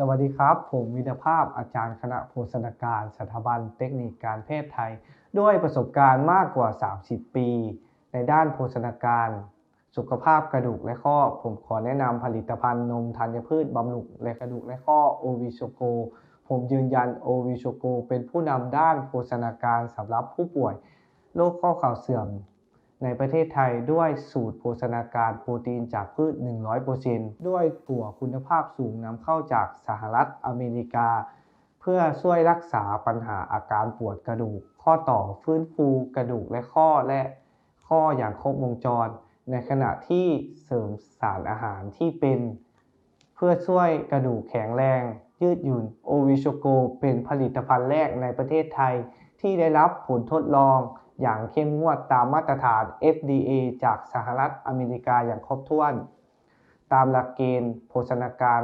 สวัสดีครับ ผมวิทยภาพอาจารย์คณะโภชนาการสถาบันเทคนิคการแพทย์ไทย ด้วยประสบการณ์มากกว่า 30 ปี ในด้านโภชนาการ สุขภาพกระดูกและข้อ ผมขอแนะนำผลิตภัณฑ์นมธัญพืชบำรุงและกระดูกและข้อโอวิโชโก ผมยืนยันโอวิโชโก เป็นผู้นำด้านโภชนาการสำหรับผู้ป่วยโรคข้อเข่าเสื่อม ในประเทศไทยด้วยสูตรโภชนาการโปรตีนจากพืช 100%ด้วยถั่วคุณภาพสูงนำเข้าจากสหรัฐอเมริกา เพื่อช่วยรักษาปัญหาอาการปวดกระดูก ข้อต่อฟื้นฟูกระดูกและข้อและข้ออย่างครบวงจร ในขณะที่เสริมสารอาหารที่เป็น เพื่อช่วยกระดูกแข็งแรง ยืดหยุ่นโอวิโชโก เป็นผลิตภัณฑ์แรกในประเทศไทยที่ได้รับผลทดลอง อย่างเข้มงวดตามมาตรฐาน FDA จากสหรัฐอเมริกาอย่างครบถ้วน ตามหลักเกณฑ์โภชนาการ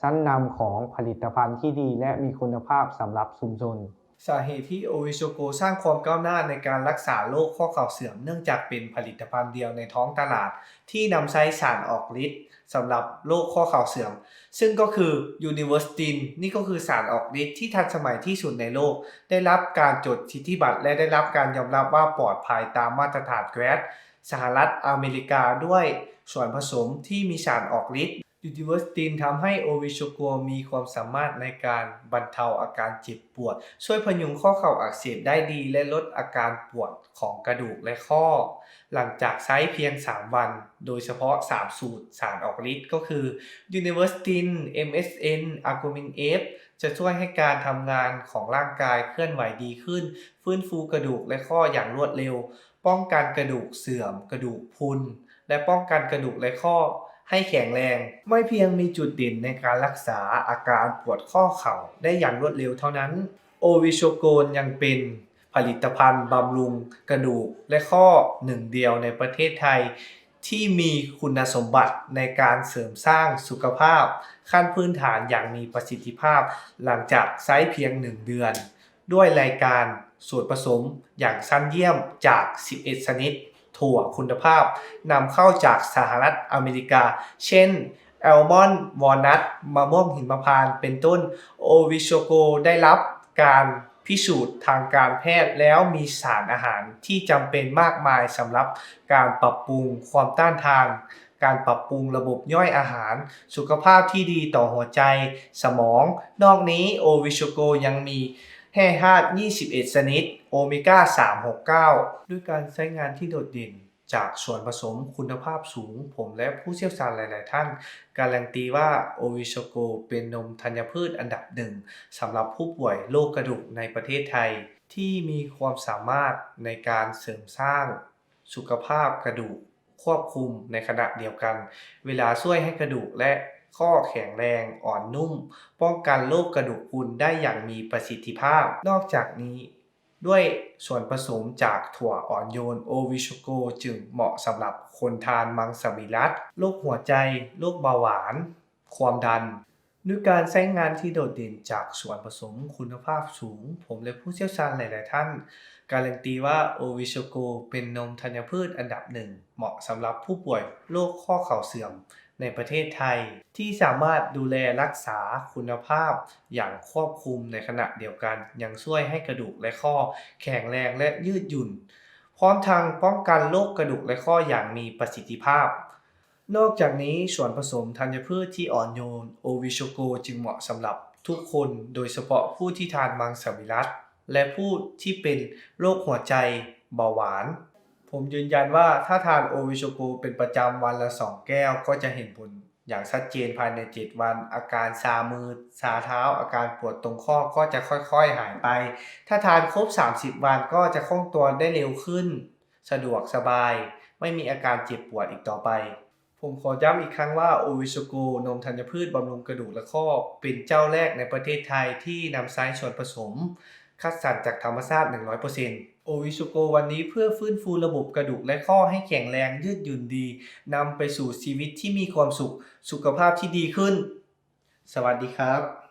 ชั้นนำของผลิตภัณฑ์ที่ดีและมีคุณภาพสำหรับชุมชน สาเหตุที่โอวิโชโกสร้างความก้าวหน้าในการรักษาโรคข้อเข่าเสื่อมเนื่องจากเป็นผลิตภัณฑ์เดียวในท้องตลาด ที่นำใช้สารออกฤทธิ์สำหรับโรคข้อเข่าเสื่อม ซึ่งก็คือ u n i v e r s t i n นี่ก็คือสารออกฤทธิ์ที่ทันสมัยที่สุดในโลก ได้รับการจดสิทธิบัตรและได้รับการยอมรับว่าปลอดภัยตามมาตรฐานแกรดสหรัฐอเมริกาด้วยส่วนผสมที่มีสารออกฤทธิ์ ยูนิเวอร์สตินทำให้โอวิโชกัวมีความสามารถในการบรรเทาอาการเจ็บปวด ช่วยพยุงข้อเข่าอักเสบได้ดี และลดอาการปวดของกระดูกและข้อ หลังจากใช้เพียง 3 วัน โดยเฉพาะ 3 สูตรสารออกฤทธิ์ก็คือ u n i v e r s t i n MSN a r g u m i n F จะช่วยให้การทำงานของร่างกายเคลื่อนไหวดีขึ้น ฟื้นฟูกระดูกและข้ออย่างรวดเร็ว ป้องกันกระดูกเสื่อม กระดูกพุนและป้องกันกระดูกและข้อ ให้แข็งแรง ไม่เพียงมีจุดเด่นในการรักษาอาการปวดข้อเข่าได้อย่างรวดเร็วเท่านั้น โอวิโชโกนยังเป็นผลิตภัณฑ์บำรุงกระดูกและข้อหนึ่งเดียวในประเทศไทย ที่มีคุณสมบัติในการเสริมสร้างสุขภาพ ขั้นพื้นฐานอย่างมีประสิทธิภาพ หลังจากใช้เพียง 1 เดือน ด้วยรายการสูตรผสมอย่างชั้นเยี่ยมจาก 11 ชนิด ถั่วคุณภาพนำเข้าจากสหรัฐอเมริกา เช่นแอลมอนด์วอลนัทมะม่วงหิมพานต์เป็นต้นโอวิโชโกได้รับการพิสูจน์ทางการแพทย์แล้วมีสารอาหารที่จำเป็นมากมายสำหรับการปรับปรุงความต้านทาน การปรับปรุงระบบย่อยอาหาร สุขภาพที่ดีต่อหัวใจ สมอง นอกนี้โอวิโชโกยังมี แร่ธาตุ21 ชนิด โอเมก้า 369 ด้วยการใช้งานที่โดดเด่นจากส่วนผสมคุณภาพสูง ผมและผู้เชี่ยวชาญหลาย ๆ ท่าน การันตีว่าโอวิโชโกเป็นนมธัญพืชอันดับหนึ่งสำหรับผู้ป่วยโรคกระดูกในประเทศไทย ที่มีความสามารถในการเสริมสร้างสุขภาพกระดูกควบคุมในขณะเดียวกัน เวลาช่วยให้กระดูกและ ข้อแข็งแรงอ่อนนุ่ม ป้องกันโรคกระดูกพรุนได้อย่างมีประสิทธิภาพ นอกจากนี้ ด้วยส่วนผสมจากถั่วอ่อนโยนโอวิชโกจึงเหมาะสำหรับคนทานมังสวิรัตโรคหัวใจโรคเบาหวาน ความดันด้วยการใช้งานที่โดดเด่นจากส่วนผสมคุณภาพสูง ผมและผู้เชี่ยวชาญหลาย ๆ ท่าน การันตีว่าโอวิชโกเป็นนมธัญพืชอันดับหนึ่ง เหมาะสำหรับผู้ป่วยโรคข้อเข่าเสื่อม ในประเทศไทย ที่สามารถดูแลรักษาคุณภาพอย่างควบคุมในขณะเดียวกัน ยังช่วยให้กระดูกและข้อแข็งแรงและยืดหยุ่น พร้อมทางป้องกันโรคกระดูกและข้ออย่างมีประสิทธิภาพ นอกจากนี้ส่วนผสมธัญพืชที่อ่อนโยนโอวิโชโกจึงเหมาะสำหรับทุกคนโดยเฉพาะผู้ที่ทานมังสวิรัตและผู้ที่เป็นโรคหัวใจเบาหวาน ผมยืนยันว่าถ้าทานโอวิโชโกเป็นประจำวันละ 2 แก้วก็จะเห็นผลอย่างชัดเจนภายใน 7 วัน อาการชามือชาเท้า อาการปวดตรงข้อก็จะค่อยๆหายไป ถ้าทานครบ 30 วันก็จะคล่องตัวได้เร็วขึ้น สะดวกสบาย ไม่มีอาการเจ็บปวดอีกต่อไป ผมขอย้ำอีกครั้งว่าโอวิชโกนมธัญพืชบำรุงกระดูกและข้อ เป็นเจ้าแรกในประเทศไทยที่นำใช้ส่วนผสม คัดสรรจากธรรมชาติ 100% โอวิชโกวันนี้เพื่อฟื้นฟูระบบกระดูกและข้อให้แข็งแรงยืดหยุ่นดีนำไปสู่ชีวิตที่มีความสุข สุขภาพที่ดีขึ้น สวัสดีครับ